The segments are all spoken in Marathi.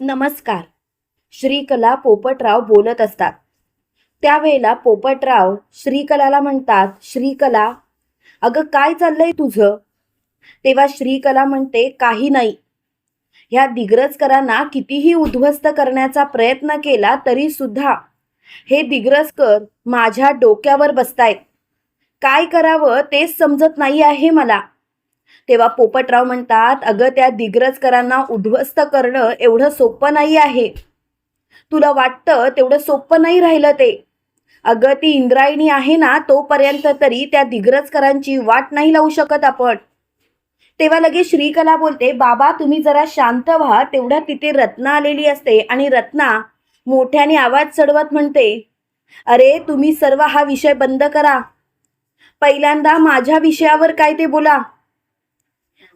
नमस्कार. श्रीकला पोपटराव बोलत असतात. त्यावेळेला पोपटराव श्रीकलाला म्हणतात श्रीकला अगं काय चाललंय तुझं? तेव्हा श्रीकला म्हणते काही नाही. ह्या दिग्रजकरांना कितीही उद्ध्वस्त करण्याचा प्रयत्न केला तरी सुद्धा हे दिग्रजकर माझ्या डोक्यावर बसतायत. काय करावं तेच समजत नाही आहे मला. तेव्हा पोपटराव म्हणतात अगं त्या दिग्रजकरांना उद्ध्वस्त करणं एवढं सोपं नाही आहे. तुला वाटतं तेवढं सोपं नाही राहिलं ते. अगं ती इंद्रायणी आहे ना तोपर्यंत तरी त्या दिग्रजकरांची वाट नाही लावू शकत आपण. तेव्हा लगेच श्रीकला बोलते बाबा तुम्ही जरा शांत व्हा तेवढ्या तिथे रत्ना आलेली असते आणि रत्ना मोठ्याने आवाज चढवत म्हणते अरे तुम्ही सर्व हा विषय बंद करा. पहिल्यांदा माझ्या विषयावर काय ते बोला.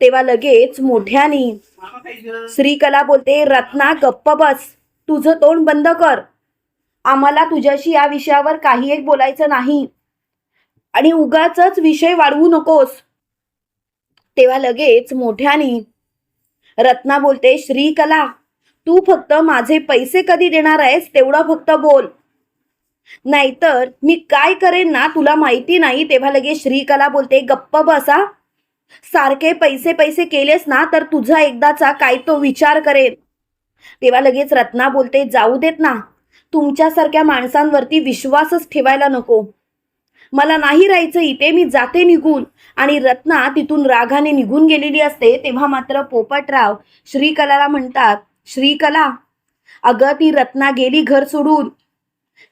तेव्हा लगेच मोठ्याने श्रीकला बोलते रत्ना गप्प बस. तुझं तोंड बंद कर. आम्हाला तुझ्याशी या विषयावर काही एक बोलायचं नाही. आणि उगाच विषय वाढवू नकोस. तेव्हा लगेच मोठ्याने रत्ना बोलते श्रीकला तू फक्त माझे पैसे कधी देणार आहेस तेवढं फक्त बोल. नाहीतर मी काय करेन ना तुला माहिती नाही. तेव्हा लगेच श्रीकला बोलते गप्प बसा सारखे पैसे पैसे केलेस ना तर तुझा एकदाचा काय तो विचार करेन. तेव्हा लगेच रत्ना बोलते जाऊ देत ना. तुमच्यासारख्या माणसांवरती विश्वासच ठेवायला नको. मला नाही राहायचं इथे मी जाते निघून. आणि रत्ना तिथून रागाने निघून गेलेली असते तेव्हा मात्र पोपटराव श्रीकलाला म्हणतात श्रीकला अगं ती रत्ना गेली घर सोडून.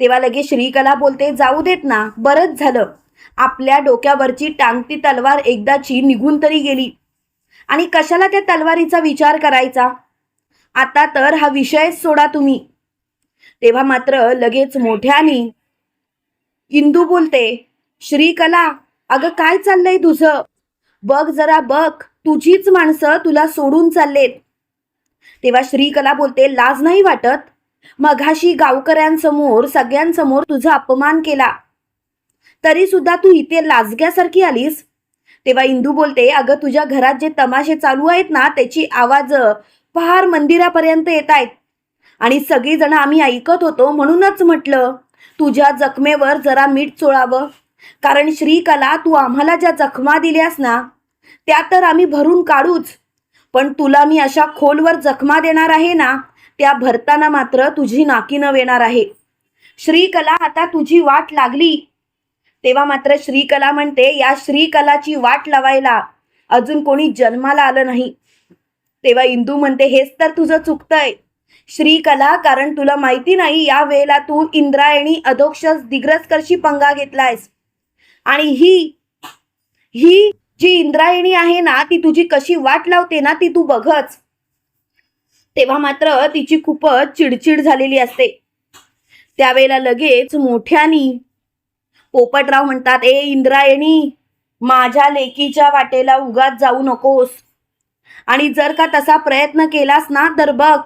तेव्हा लगेच श्रीकला बोलते जाऊ देत ना बरंच झालं. आपल्या डोक्यावरची टांगती तलवार एकदाची निघून तरी गेली. आणि कशाला त्या तलवारीचा विचार करायचा? आता तर हा विषयच सोडा तुम्ही. तेव्हा मात्र लगेच मोठ्याने इंदू बोलते श्रीकला अगं काय चाललंय तुझं? बघ जरा बघ तुझीच माणसं तुला सोडून चाललेत. तेव्हा श्रीकला बोलते लाज नाही वाटत? मघाशी गावकऱ्यांसमोर सगळ्यांसमोर तुझा अपमान केला. तरी सुद्धा तू इथे लाजग्यासारखी आलीस? तेव्हा इंदू बोलते अगं तुझ्या घरात जे तमाशे चालू आहेत ना त्याची आवाज फार मंदिरापर्यंत येत आहेत. आणि सगळीजण आम्ही ऐकत होतो म्हणूनच म्हटलं तुझ्या जखमेवर जरा मीठ चोळावं. कारण श्रीकला तू आम्हाला ज्या जखमा दिल्यास ना त्या तर आम्ही भरून काढूच. पण तुला मी अशा खोलवर जखमा देणार आहे ना त्या भरताना मात्र तुझी नाकी न येणार आहे. श्रीकला आता तुझी वाट लागली. तेव्हा मात्र श्रीकला म्हणते या श्रीकलाची वाट लावायला अजून कोणी जन्माला आलं नाही. तेव्हा इंदू म्हणते हेच तर तुझं चुकतंय. श्रीकला कारण तुला माहिती नाही या वेळेला तू इंद्रायणी अधोक्षस दिग्रजकरशी पंगा घेतलायस. आणि ही ही जी इंद्रायणी आहे ना ती तुझी कशी वाट लावते ना ती तू बघच. तेव्हा मात्र तिची खूपच चिडचिड झालेली असते. त्यावेळेला लगेच मोठ्यानी पोपटराव म्हणतात ए इंद्रायणी माझ्या लेकीच्या वाटेला उगाच जाऊ नकोस. आणि जर का तसा प्रयत्न केलास ना तर बघ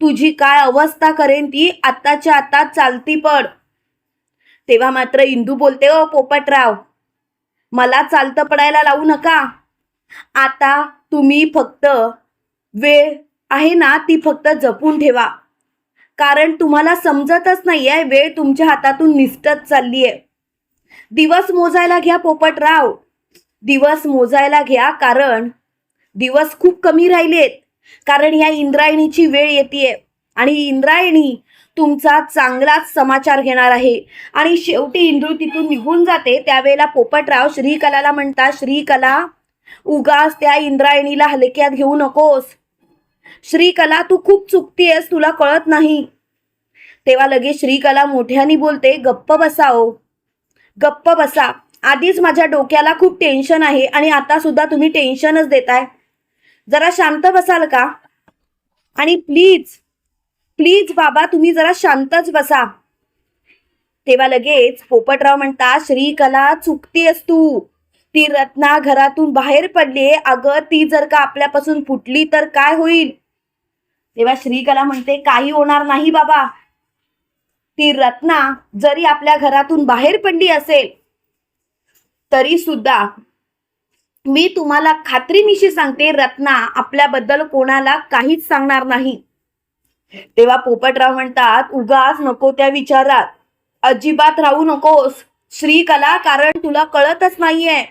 तुझी काय अवस्था करेन ती आत्ताच्या आता चालती पड. तेव्हा मात्र इंदू बोलते ओ पोपटराव मला चालतं पडायला लावू नका. आता तुम्ही फक्त वेळ आहे ना ती फक्त जपून ठेवा. कारण तुम्हाला समजतच नाही आहे वेळ तुमच्या हातातून निसटत चालली आहे दिवस मोजायला घ्या पोपटराव. दिवस मोजायला घ्या कारण दिवस खूप कमी राहिलेत. कारण ह्या इंद्रायणीची वेळ येते आणि इंद्रायणी तुमचा चांगलाच समाचार घेणार आहे. आणि शेवटी इंद्रू तिथून निघून जाते. त्यावेळेला पोपटराव श्रीकलाला म्हणतात श्रीकला उगाच त्या इंद्रायणीला हलक्यात घेऊ नकोस. श्रीकला तू खूप चुकतीयस तुला कळत नाही. तेव्हा लगेच श्रीकला मोठ्याने बोलते गप्प बसाओ. गप्प बसा. आधीच माझ्या डोक्याला खूप टेन्शन आहे आणि आता सुद्धा तुम्ही टेन्शनच देताय. जरा शांत बसाल का? आणि प्लीज प्लीज बाबा तुम्ही जरा शांतच बसा. तेव्हा लगेच पोपटराव म्हणता श्रीकला चुकतीयस तू. ती रत्ना घरातून बाहेर पडली अगं ती जर का आपल्यापासून फुटली तर काय होईल? तेव्हा श्रीकला म्हणते काही होणार नाही बाबा. ती रत्ना जरी आपल्या घरातून बाहेर पडली असेल तरी सुद्धा मी तुम्हाला खात्रीनिशी सांगते रत्ना आपल्याबद्दल कोणाला काहीच सांगणार नाही. तेव्हा पोपटराव म्हणतात उगाच नको त्या विचारात. अजिबात राहू नकोस. श्रीकला कारण तुला कळतच नाहीये.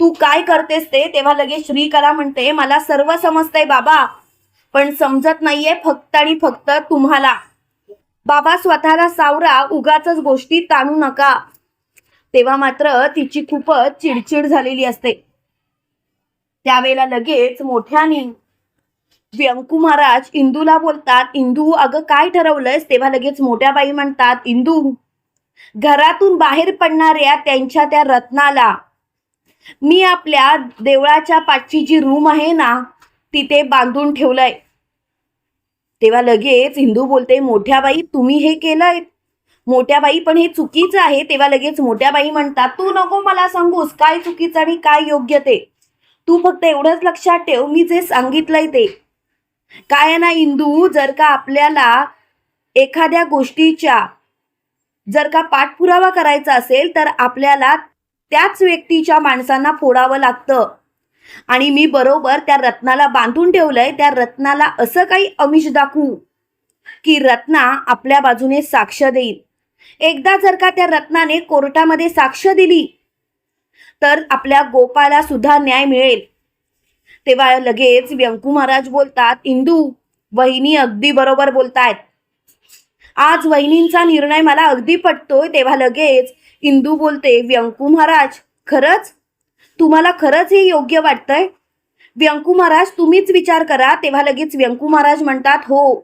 तू काय करतेस ते? तेव्हा लगेच श्रीकला म्हणते मला सर्व समजतंय बाबा पण समजत नाहीये फक्त आणि फक्त तुम्हाला. बाबा स्वतःला सावरा उगाच गोष्टी ताणू नका. तेव्हा मात्र तिची खूपच चिडचिड झालेली असते. त्यावेळेला लगेच मोठ्याने व्यंकू महाराज इंदूला बोलतात इंदू अगं काय ठरवलंयस? तेव्हा लगेच मोठ्या बाई म्हणतात इंदू घरातून बाहेर पडणाऱ्या त्यांच्या त्या रत्नाला. मी आपल्या देवळाच्या पाठची जी रूम आहे ना तिथे बांधून ठेवलंय. तेव्हा लगेच हिंदू बोलते मोठ्या बाई तुम्ही हे केलंय. मोठ्या बाई पण हे चुकीचं आहे. तेव्हा लगेच मोठ्या बाई म्हणतात तू नको मला सांगूस काय चुकीचं आणि काय योग्य ते. तू फक्त एवढंच लक्षात ठेव मी जे सांगितलंय ते. काय आहे ना हिंदू जर का आपल्याला एखाद्या गोष्टीच्या जर का पाठपुरावा करायचा असेल तर आपल्याला त्याच व्यक्तीच्या माणसांना फोडावं लागतं. आणि मी बरोबर त्या रत्नाला बांधून ठेवलंय त्या रत्नाला असं काही अमिष दाखवू की रत्ना आपल्या बाजूने साक्ष देईल. एकदा जर का त्या रत्नाने कोर्टामध्ये साक्ष दिली तर आपल्या गोपाला सुद्धा न्याय मिळेल. तेव्हा लगेच व्यंकू महाराज बोलतात इंदू वहिनी अगदी बरोबर बोलतायत. आज वहिनींचा निर्णय मला अगदी पटतोय. तेव्हा लगेच इंदू बोलते व्यंकू महाराज खरंच तुम्हाला खरंच हे योग्य वाटतंय? व्यंकू महाराज तुम्हीच विचार करा. तेव्हा लगेच व्यंकू महाराज म्हणतात हो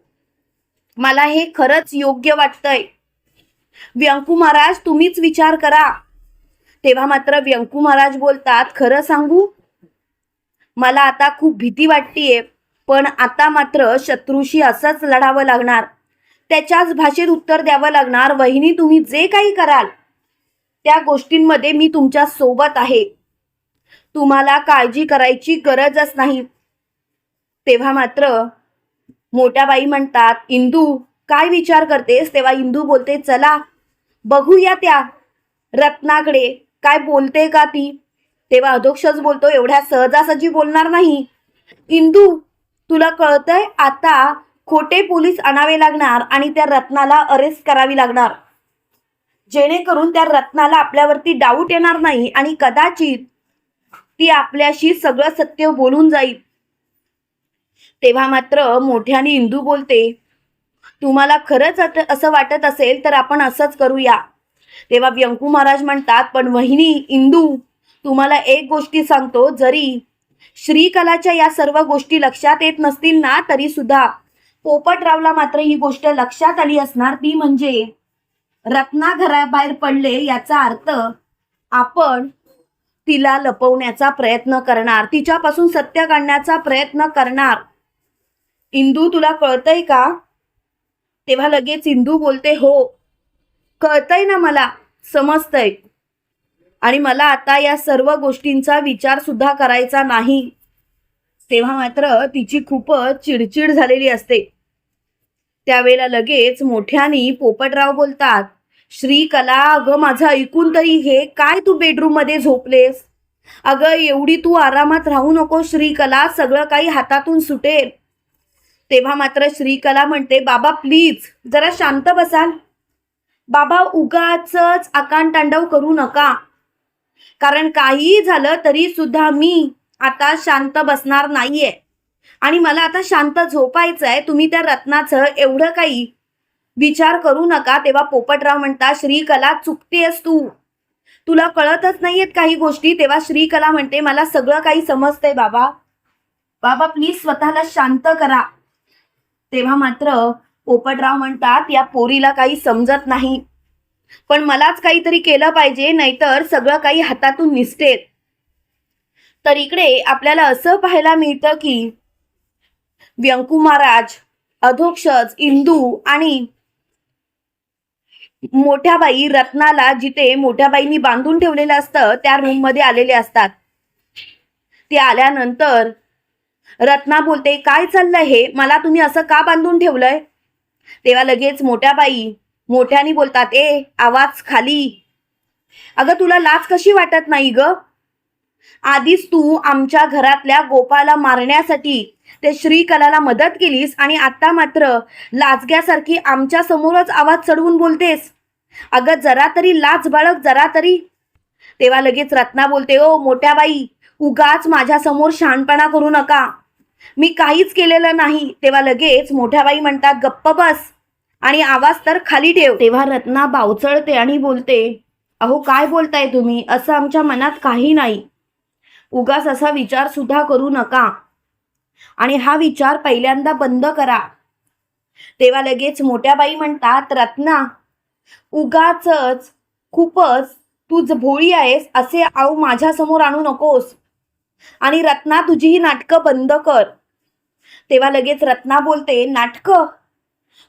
मला हे खरंच योग्य वाटतंय. व्यंकू महाराज तुम्हीच विचार करा. तेव्हा मात्र व्यंकू महाराज बोलतात खरं सांगू मला आता खूप भीती वाटतीये पण आता मात्र शत्रूशी असंच लढावं लागणार. त्याच्याच भाषेत उत्तर द्यावं लागणार. वहिनी तुम्ही जे काही कराल त्या गोष्टींमध्ये मी तुमच्यासोबत आहे. तुम्हाला काळजी करायची गरजच नाही. तेव्हा मात्र मोठ्या बाई म्हणतात इंदू काय विचार करतेस? तेव्हा इंदू बोलते चला बघूया त्या रत्नाकडे. काय बोलते का ती? तेव्हा अधोक्षच बोलतो एवढ्या सहजासहजी बोलणार नाही. इंदू तुला कळतंय आता खोटे पोलीस आणावे लागणार आणि त्या रत्नाला अरेस्ट करावी लागणार. जेणेकरून त्या रत्नाला आपल्यावरती डाऊट येणार नाही आणि कदाचित ती आपल्याशी सगळं सत्य बोलून जाईल. तेव्हा मात्र मोठ्याने इंदू बोलते तुम्हाला खरंच असं वाटत असेल तर आपण असंच करूया. तेव्हा व्यंकू महाराज म्हणतात पण वहिनी इंदू तुम्हाला एक गोष्टी सांगतो जरी श्रीकलाच्या या सर्व गोष्टी लक्षात येत नसतील ना तरी सुद्धा पोपटरावला मात्र ही गोष्ट लक्षात आली असणार ती म्हणजे रत्ना घराबाहेर पडले याचा अर्थ आपण तिला लपवण्याचा प्रयत्न करणार. तिच्यापासून सत्य काढण्याचा प्रयत्न करणार. इंदू तुला कळतंय का? तेव्हा लगेच इंदू बोलते हो कळतंय ना मला समजतंय. आणि मला आता या सर्व गोष्टींचा विचार सुद्धा करायचा नाही. तेव्हा मात्र तिची खूपच चिडचिड झालेली असते. त्यावेळेला लगेच मोठ्यानी पोपटराव बोलतात श्रीकला अगं माझं ऐकून तरी हे काय तू बेडरूममध्ये झोपलेस? अगं एवढी तू आरामात राहू नको श्रीकला सगळं काही हातातून सुटेल. तेव्हा मात्र श्रीकला म्हणते बाबा प्लीज जरा शांत बसाल. बाबा उगाच आकांड तांडव करू नका. कारण काहीही झालं तरी सुद्धा मी आता शांत बसणार नाहीये. आणि मला आता शांत झोपायचं आहे तुम्ही त्या रत्नाचं एवढं काही विचार करू नका तेव्हा पोपटराव म्हणता श्रीकला चुकतेस तू. तुला कळतच नाहीयेत काही गोष्टी तेव्हा श्रीकला म्हणते मला सगळं काही समजतंय बाबा. बाबा प्लीज स्वतःला शांत करा. तेव्हा मात्र पोपटराव म्हणतात या पोरीला काही समजत नाही. पण मलाच काहीतरी केलं पाहिजे नाहीतर सगळं काही हातातून निसटेल तर इकडे आपल्याला असं पाहायला मिळतं की व्यंकू महाराज अधोक्षज इंदू आणि मोठ्या बाई रत्नाला जिथे मोठ्या बाईंनी बांधून ठेवलेलं असतं त्या रूममध्ये आलेले असतात. ते आल्यानंतर रत्ना बोलते काय चाललंय हे? मला तुम्ही असं का बांधून ठेवलंय? तेव्हा लगेच मोठ्या बाई मोठ्यानी बोलतात ए आवाज खाली. अगं तुला लाज कशी वाटत नाही ग? आधीच तू आमच्या घरातल्या गोपाला मारण्यासाठी ते श्रीकलाला मदत केलीस आणि आता मात्र लाजग्यासारखी आमच्या समोरच आवाज चढवून बोलतेस. अगं जरा तरी लाच बाळग जरा तरी. तेव्हा लगेच रत्ना बोलते ओ मोठ्या बाई उगाच माझ्यासमोर शहाणपणा करू नका. मी काहीच केलेलं नाही. तेव्हा लगेच मोठ्या बाई म्हणतात गप्प बस. आणि आवाज तर खाली ठेव. तेव्हा रत्ना बावचळते आणि बोलते अहो काय बोलताय तुम्ही? असं आमच्या मनात काही नाही. उगाच असा विचार सुद्धा करू नका. आणि हा विचार पहिल्यांदा बंद करा. तेव्हा लगेच मोठ्या बाई म्हणतात रत्ना उगाच खूपच तू भोळी आहेस असे आऊ माझ्यासमोर आणू नकोस. आणि रत्ना तुझी ही नाटकं बंद कर. तेव्हा लगेच रत्ना बोलते नाटकं?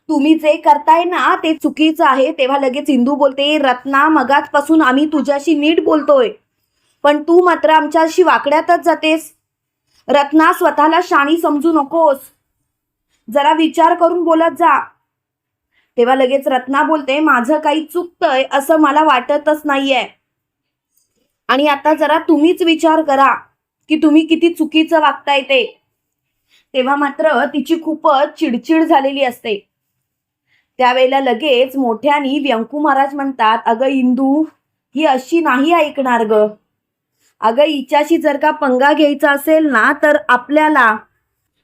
तुम्ही जे करताय ना ते चुकीचं आहे. तेव्हा लगेच इंदू बोलते रत्ना मगाचपासून आम्ही तुझ्याशी नीट बोलतोय. पण तू मात्र आमच्याशी वाकड्यातच जातेस. रत्ना स्वतःला शाणी समजू नकोस. जरा विचार करून बोलत जा. तेव्हा लगेच रत्ना बोलते माझं काही चुकतंय असं मला वाटतच नाहीये. आणि आता जरा तुम्हीच विचार करा की तुम्ही किती चुकीचं वागताय ते. तेव्हा मात्र तिची खूपच चिडचिड झालेली असते. त्यावेळेला लगेच मोठ्यानी व्यंकू महाराज म्हणतात अगं इंदू ही अशी नाही ऐकणार ग. अगं हिच्याशी जर का पंगा घ्यायचा असेल ना तर आपल्याला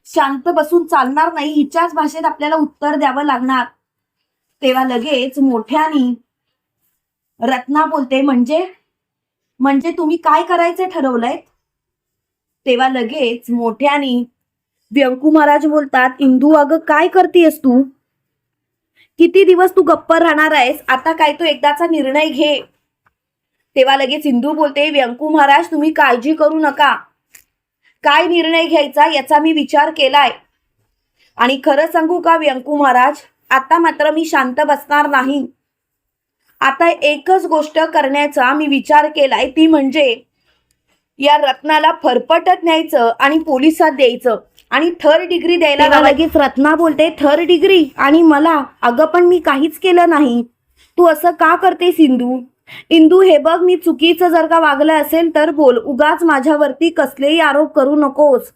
शांत बसून चालणार नाही. हिच्याच भाषेत आपल्याला उत्तर द्यावं लागणार. तेव्हा लगेच मोठ्यानी रत्ना बोलते म्हणजे? म्हणजे तुम्ही काय करायचं ठरवलंय? तेव्हा लगेच मोठ्यानी व्यंकू महाराज बोलतात इंदू अगं काय करतेयस तू? किती दिवस तू गप्प राहणार आहेस? आता काय तू एकदाचा निर्णय घे. तेव्हा लगेच इंदू बोलते व्यंकू महाराज तुम्ही काळजी करू नका. काय निर्णय घ्यायचा याचा मी विचार केलाय. आणि खरं सांगू का व्यंकू महाराज? आता मात्र मी शांत बसणार नाही. आता एकच गोष्ट करण्याचा मी विचार केलाय ती म्हणजे या रत्नाला फरफटत न्यायचं आणि पोलिसात द्यायचं. आणि थर्ड डिग्री द्यायला लगेच रत्ना बोलते थर्ड डिग्री आणि मला? अगं पण मी काहीच केलं नाही. तू असं का करते सिंधू इंदू हे बघ मी चुकीचं जर का वागलं असेल तर बोल. उगाच माझ्यावरती कसलेही आरोप करू नकोस.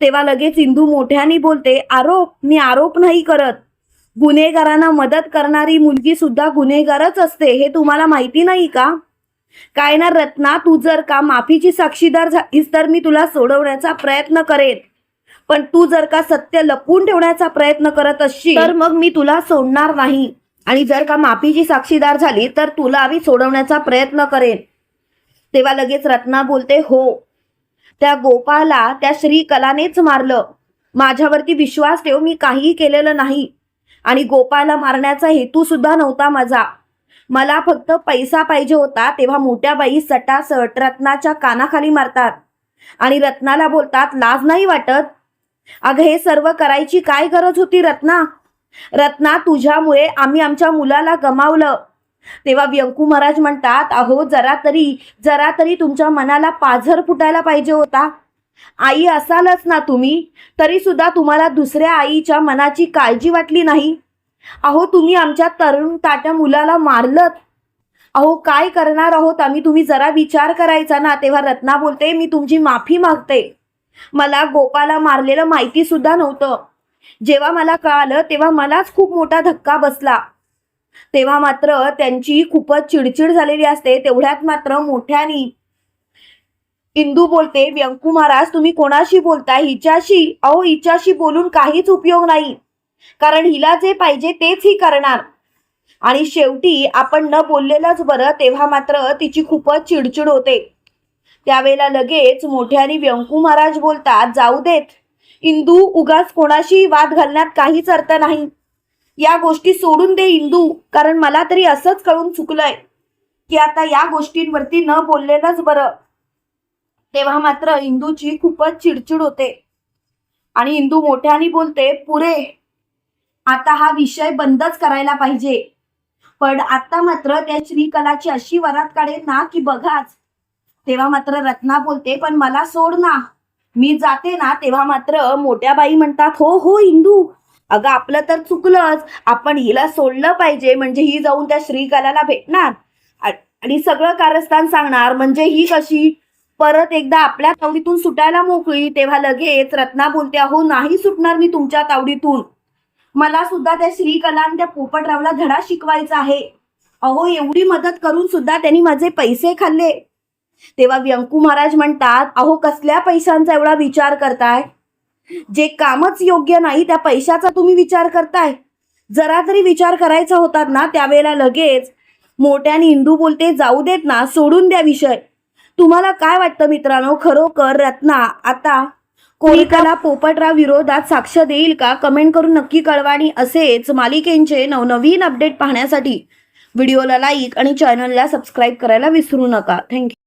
तेव्हा लगेच इंदू मोठ्याने बोलते आरोप? मी आरोप नाही करत. गुन्हेगारांना मदत करणारी मुलगी सुद्धा गुन्हेगारच असते हे तुम्हाला माहिती नाही का? काय ना रत्ना तू जर का माफीची साक्षीदार झालीस तर मी तुला सोडवण्याचा प्रयत्न करेन. पण तू जर का सत्य लपवून ठेवण्याचा प्रयत्न करत असशील तर मग मी तुला सोडणार नाही. आणि जर का माफीची साक्षीदार झाली तर तुला आम्ही सोडवण्याचा प्रयत्न करेन. तेव्हा लगेच रत्ना बोलते हो. त्या गोपाला त्या श्रीकलानेच मारलं. माझ्यावरती विश्वास ठेव मी काहीही केलेलं नाही. आणि गोपाला मारण्याचा हेतू सुद्धा नव्हता माझा. मला फक्त पैसा पाहिजे होता तेव्हा मोठ्या बाई सटासट रत्नाच्या कानाखाली मारतात. आणि रत्नाला बोलतात लाज नाही वाटत? अगं हे सर्व करायची काय गरज होती रत्ना? रत्ना तुझ्यामुळे आम्ही आमच्या मुलाला गमावलं. तेव्हा व्यंकू महाराज म्हणतात अहो जरा तरी जरा तरी तुमच्या मनाला पाझर फुटायला पाहिजे होता. आई असालच ना तुम्ही तरी सुद्धा तुम्हाला दुसऱ्या आईच्या मनाची काळजी वाटली नाही. अहो तुम्ही आमच्या तरुण ताट्या मुलाला मारलत. अहो काय करणार आहोत आम्ही? तुम्ही जरा विचार करायचा ना. तेव्हा रत्ना बोलते मी तुमची माफी मागते. मला गोपाला मारलेलं माहिती सुद्धा नव्हतं. जेव्हा मला कळालं तेव्हा मलाच खूप मोठा धक्का बसला. तेव्हा मात्र त्यांची खूपच चिडचिड झालेली असते तेवढ्यात मात्र मोठ्यानी इंदू बोलते व्यंकू महाराज तुम्ही कोणाशी बोलताय? हिच्याशी अहो हिच्याशी बोलून काहीच उपयोग नाही. कारण हिला जे पाहिजे तेच ही करणार. आणि शेवटी आपण न बोललेलंच बरं तेव्हा मात्र तिची खूपच चिडचिड होते. त्यावेळेला लगेच मोठ्याने व्यंकू महाराज बोलतात जाऊ देत. इंदू उगाच कोणाशी वाद घालण्यात काहीच अर्थ नाही. या गोष्टी सोडून दे इंदू कारण मला तरी असंच कळून चुकलंय की आता या गोष्टींवरती न बोललेलंच बरं. तेव्हा मात्र इंदूची खूपच चिडचिड होते. आणि इंदू मोठ्याने बोलते पुरे आता हा विषय बंदच करायला पाहिजे. पण आता मात्र त्या श्रीकलाची अशी वरात काढेल ना की बघाच. तेव्हा मात्र रत्ना बोलते पण मला सोड ना. मी जाते ना तेव्हा मात्र मोठ्या बाई म्हणतात हो हो इंदू अगं आपलं तर चुकलंच. आपण हिला सोडलं पाहिजे म्हणजे ही जाऊन त्या श्रीकलाला भेटणार. आणि सगळं कारस्थान सांगणार म्हणजे ही कशी परत एकदा आपल्या तावडीतून सुटायला मोकळी तेव्हा लगेच रत्ना बोलते अहो नाही सुटणार मी तुमच्या तावडीतून. मला सुद्धा त्या श्रीकला आणि त्या पोपटरावला धडा शिकवायचा आहे. अहो एवढी मदत करून सुद्धा त्यांनी माझे पैसे खाल्ले. तेव्हा व्यंकू महाराज म्हणतात अहो कसल्या पैशांचा एवढा विचार करताय? जे कामच योग्य नाही त्या पैशाचा तुम्ही विचार करताय. जरा तरी विचार करायचा होता ना त्यावेळेला लगेच मोठ्याने इंदू बोलते जाऊ देत ना सोडून द्या विषय. तुम्हाला काय वाटतं मित्रांनो? खरोखर रत्ना आता कोणिकाला पोपटराव विरोधात साक्ष देईल का? कमेंट करून नक्की कळवा आणि असेच मालिकेंचे नवनवीन अपडेट पाहण्यासाठी व्हिडिओला लाईक आणि चॅनलला सबस्क्राईब करायला विसरू नका. थँक्यू.